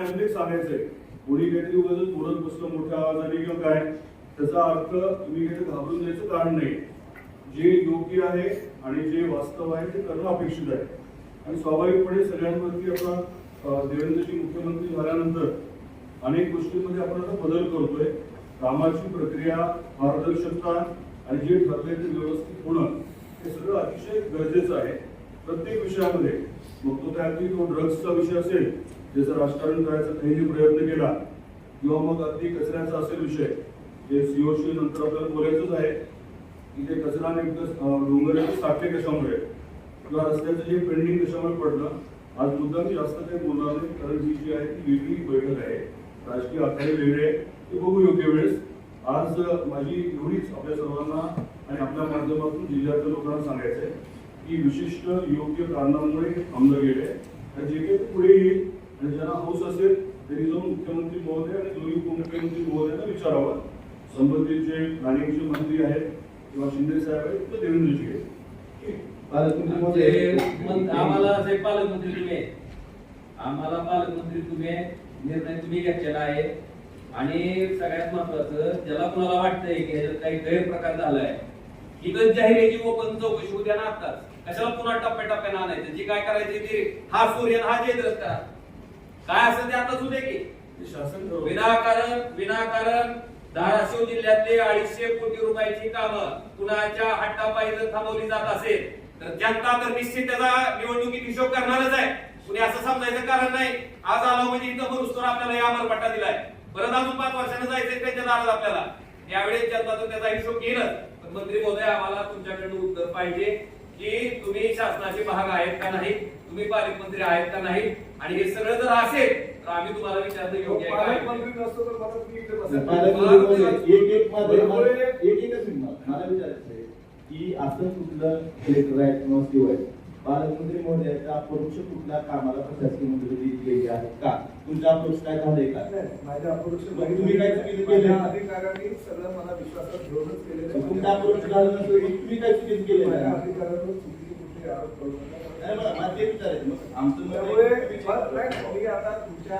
नेहमी सांगायचंय. कोणी काहीतरी उगाच बोलत बसलं मोठ्या आवाजाने किंवा काय त्याचा अर्थ तुम्ही काहीतरी घाबरून जायचं कारण नाही. जे योग्य आहे आणि जे वास्तव आहे ते करणं अपेक्षित आहे. आणि स्वाभाविकपणे सगळ्यांवरती आपण देवेंद्रजी मुख्यमंत्री झाल्यानंतर अनेक गोष्टींमध्ये आपण आता बदल करतोय. कामाची प्रक्रिया पारदर्शकता आणि जे ठरले ते व्यवस्थित होणं हे सगळं अतिशय गरजेचं आहे. प्रत्येक विषयामध्ये. मग तो त्यातली तो ड्रग्सचा विषय असेल ज्याचं राजकारण करायचा काहींनी प्रयत्न केला किंवा मग अगदी कचऱ्याचा असेल विषय जे सीओशी नंतर आपल्याला बोलायचंच आहे की ते कचरा नेमकं डोंगराचे साठले कशामुळे किंवा रस्त्याचं जे पेंडिंग कशामुळे पडलं आज मुद्दाम जास्त काही बोलणार नाही कारण ही जी आहे ती वेगळी बैठक आहे. राजकीय आखाडे वेगळे आहे ते बघू योग्य वेळेस. आज माझी एवढीच आपल्या सर्वांना आणि आपल्या माध्यमातून जिल्ह्यातल्या लोकांना सांगायचं आहे की विशिष्ट योग्य कारणांमुळे थांबलं गेले. आणि जे काही पुढे येईल आणि ज्यांना हौस असेल त्यांनी जाऊन मुख्यमंत्री महोदय आणि दोन्ही उपमुख्यमंत्री महोदयांना विचारावं. संबंधित जे प्लॅनिंगचे मंत्री आहेत किंवा शिंदे साहेब आहेत किंवा देवेंद्रजी आहेत. आम्हाला जे पालकमंत्री तुम्ही आहे. आम्हाला पालकमंत्री तुम्ही आहे. निर्णय तुम्ही घेतलेला आहे. आणि सगळ्यात महत्वाचं ज्याला कुणाला वाटतंय की ह्याच्यात काही गैरप्रकार झालाय ही तर जाहिराची ओपन चौकशी उद्या ना आताच कशाला पुन्हा टप्प्याटप्प्यानं आणायचं? जी काय करायची ती हा सूर्य आणि हा जयद्रथ करा काय असं ते आताच उद्या की? शासन. विनाकारण विनाकारण धाराशिव जिल्ह्यातले अडीचशे कोटी रुपयाची कामं कुणाच्या हट्टापायी जर थांबवली जात असेल तर जनता तर निश्चित त्याचा निवडणुकीत हिशोब करणारच आहे. कुणी असं समजायचं कारण नाही. आज आलो म्हणजे इथं मरुस्तोर आपल्याला या अमरपट्टा दिलाय. परत अजून पाच वर्षानं जायचंय त्यांच्या दारात आपल्याला. यावेळेस जनता तर त्याचा हिशोब घेईलच. पण मंत्री महोदय आम्हाला तुमच्याकडनं उत्तर पाहिजे. की तुम्ही शासनाचे भाग आहेत का नाही तुम्ही पालकमंत्री आहेत का नाही आणि हे सगळं जर असेल तर आम्ही तुम्हाला विचारणं योग्य आहे का? पालकमंत्री नसतो तर मला तुम्ही इथे महोदय, एक एक. एक एकच मिनिट मला विचारायचं आहे की असं कुठलं कलेक्टर आहे किंवा सीओ आहे पालकमंत्री महोदयाच्या अपरोक्ष कुठल्या कामाला प्रशासकीय मंजुरी दिली गेली आहे का? तुमच्या अप्रोच काय झालंय का? माझ्या अपरोक्ष तुम्ही काय चुकीचं केलं? अधिकाऱ्यांनी सगळं मला विश्वासात घेऊनच. तुमच्या अप्रोच झालं नसेल तुम्ही काय चुकीचं केलं अधिकाऱ्यांवर आरोप करू त्यामुळे आता तुमच्या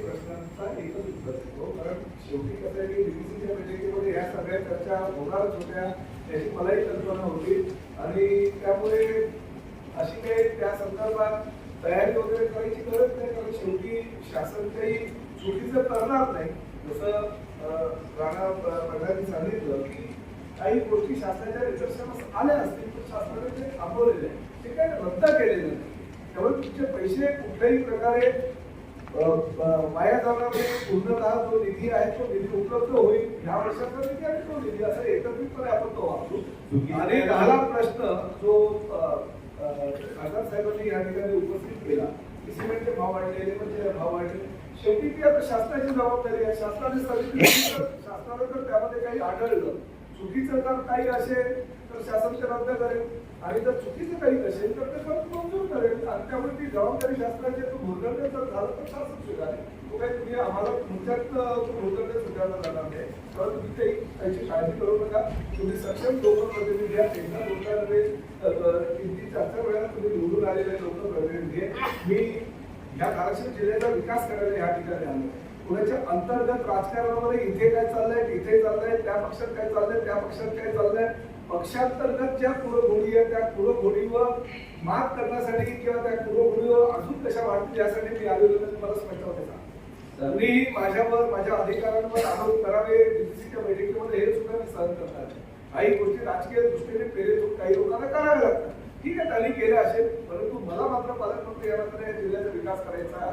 प्रश्नांचा एकच उत्तर देतो. कारण शेवटी कसं आहे की DBC च्या बैठकीमध्ये ह्या सगळ्या चर्चा होणारच होत्या. मलाही कल्पना होती. आणि त्यामुळे अशी काही त्या संदर्भात तयारी वगैरे करायची गरज नाही कारण शेवटी शासन काही चुकीचं करणार नाही. जसं राणा प्रधानांनी सांगितलं की काही गोष्टी शासनाच्या निदर्शनास आल्या असतील पण शासनाने ते थांबवलेले आहे ते काय रद्द केलेले नाही. त्यामुळे तुमचे पैसे कुठल्याही प्रकारे वाया जाणार नाही पूर्णतः जो निधी आहे तो निधी उपलब्ध होईल. ह्या वर्षाचा निधी आणि तो निधी असं एकत्रितपणे आपण तो वापरू. आणि राहिला प्रश्न जो खासदार साहेबांनी या ठिकाणी उपस्थित केला. की सिमेंटचे भाव वाढले लेबरचे भाव वाढले. शेवटी ती आता शासनाची जबाबदारी आहे. शासनाने सांगितलं जर शासनाला तर त्यामध्ये काही आढळलं चुकीचं जर काही असेल तर शासन ते रद्द करेल. आणि जर चुकीचं काही असेल तर ते परत मंजूर करेल. आणि त्यामुळे ती जबाबदारी शासनाची तो भुर्दंड जर झालं तर शासन स्वीकारेल. तो काही तुम्ही आम्हाला तुमच्यात अं, तो भुर्दंड जाणार तिथे तर त्याची काळजी करू नका. तुम्ही सक्षम लोकप्रतिनिधी आहात. एकदा लोकांमध्ये तीन तीन चार चार वेळा तुम्ही निवडून आलेले लोकप्रतिनिधी आहे. मी या धाराशिव जिल्ह्याचा विकास करायला या ठिकाणी आलो कुणाच्या अंतर्गत राजकारणामध्ये इथे काय चाललंय तिथे चाललंय त्या पक्षात काय चाललंय त्या पक्षात काय चाललंय पक्षांतर्गत ज्या पुरघोडी आहेत त्या पुरघोडीवर मात करण्यासाठी किंवा त्या पुरघोडीवर अजून कशा वाटतील यासाठी मी आलेलो नाही मला स्पष्ट होते मी माझ्यावर माझ्या अधिकारांवर आरोप करावे डीसीसीच्या बैठकीमध्ये हे सुद्धा मी सहन करणार काही गोष्टी राजकीय दृष्टीने प्रेरित काही लोकांना कराव्या लागतात. ठीक आहे त्यांनी केले असेल परंतु मला मात्र पालकमंत्री या मात्र या जिल्ह्याचा विकास करायचा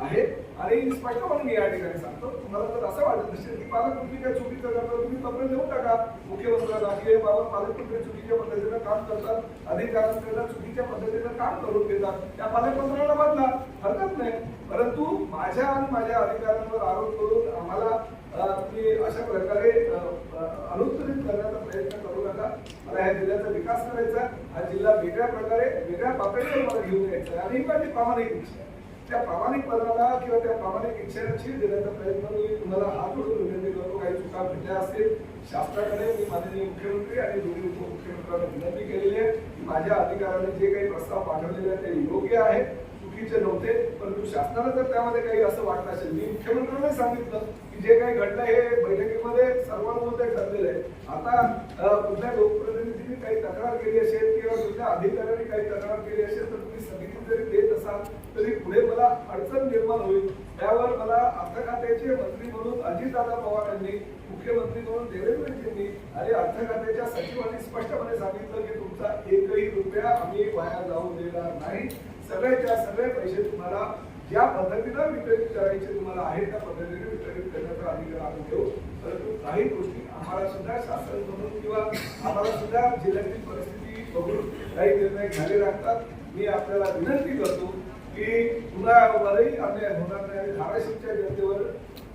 आहे. आणि स्पष्टपणे मी या ठिकाणी सांगतो तुम्हाला जर असं वाटत नसेल की पालकमंत्री काय चुकीचं करतात तुम्ही तक्रार देऊ टाका. मुख्यमंत्र्यांना की बाबा पालकमंत्री चुकीच्या पद्धतीनं काम करतात अधिकाऱ्यांकडे चुकीच्या पद्धतीनं काम करून घेतात त्या पालकमंत्र्यांना बदला. हरकत नाही. परंतु माझ्या आणि माझ्या अधिकाऱ्यांवर आरोप करून आम्हाला तुम्ही अशा प्रकारे अनुत्तरित करण्याचा प्रयत्न करू नका. मला या जिल्ह्याचा विकास करायचा हा जिल्हा वेगळ्या प्रकारे वेगळ्या पातळीवर मला घेऊन यायचा आणि माझी प्रामाणिक इच्छा आहे. त्या प्रामाणिक पदाला किंवा त्या प्रामाणिक इच्छेची देण्याचा प्रयत्न मी तुम्हाला हात जोडून विनंती करतो काही चुका भेटल्या असतील. शासनाकडे मी माननीय मुख्यमंत्री आणि दोन्ही उपमुख्यमंत्र्यांना विनंती केलेली आहे की माझ्या अधिकाऱ्याने जे काही प्रस्ताव पाठवलेले आहेत ते योग्य आहेत. चुकीचे नव्हते परंतु शासनाला जर त्यामध्ये काही असं वाटलं असेल. मी मुख्यमंत्र्यांनी सांगितलं की जे काही घडलं हे बैठकीमध्ये सर्वांमध्ये ठरलेलं आहे. आता कुठल्या लोकप्रतिनिधींनी काही तक्रार केली असेल किंवा कुठल्या अधिकाऱ्यांनी काही तक्रार केली असेल तर तुम्ही स्थगिती जरी देत असाल तरी पुढे मला अडचण निर्माण होईल. त्यावर मला अर्थखात्याचे मंत्री म्हणून अजितदादा पवार यांनी मुख्यमंत्री म्हणून देवेंद्रजींनी आणि अर्थखात्याच्या सचिवांनी स्पष्टपणे सांगितलं की तुमचा एकही रुपया आम्ही वाया जाऊ देणार नाही. सगळ्याच्या सगळे पैसे तुम्हाला ज्या पद्धतीनं वितरित करायचे तुम्हाला आहे त्या पद्धतीने वितरित करण्याचा अधिकार आम्ही देऊ. परंतु काही गोष्टी आम्हाला सुद्धा शासन म्हणून किंवा आम्हाला सुद्धा जिल्ह्यातील परिस्थिती बघून काही निर्णय घ्यावे लागतात. मी आपल्याला विनंती करतो की कुणावरही अन्याय होणार नाही आणि धाराशिवच्या जनतेवर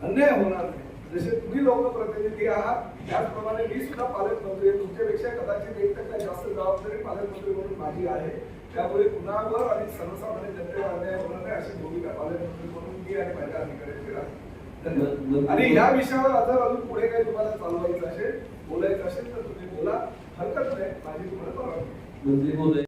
अन्याय होणार नाही. जसे तुम्ही लोकप्रतिनिधी आहात त्याचप्रमाणे मी सुद्धा पालकमंत्री आहे. तुमच्यापेक्षा कदाचित एक टक्का जास्त जबाबदारी पालकमंत्री म्हणून माझी आहे. त्यामुळे कुणावर आणि सर्वसामान्य जनतेवर अन्याय होणार नाही अशी भूमिका पालकमंत्री म्हणून मी आणि माझ्या अधिकाऱ्यांची राहते. आणि या विषयावर जर अजून पुढे काही तुम्हाला चालवायचं असेल बोलायचं असेल तर तुम्ही बोला. हरकत नाही. माझी तुम्हाला परवानगी.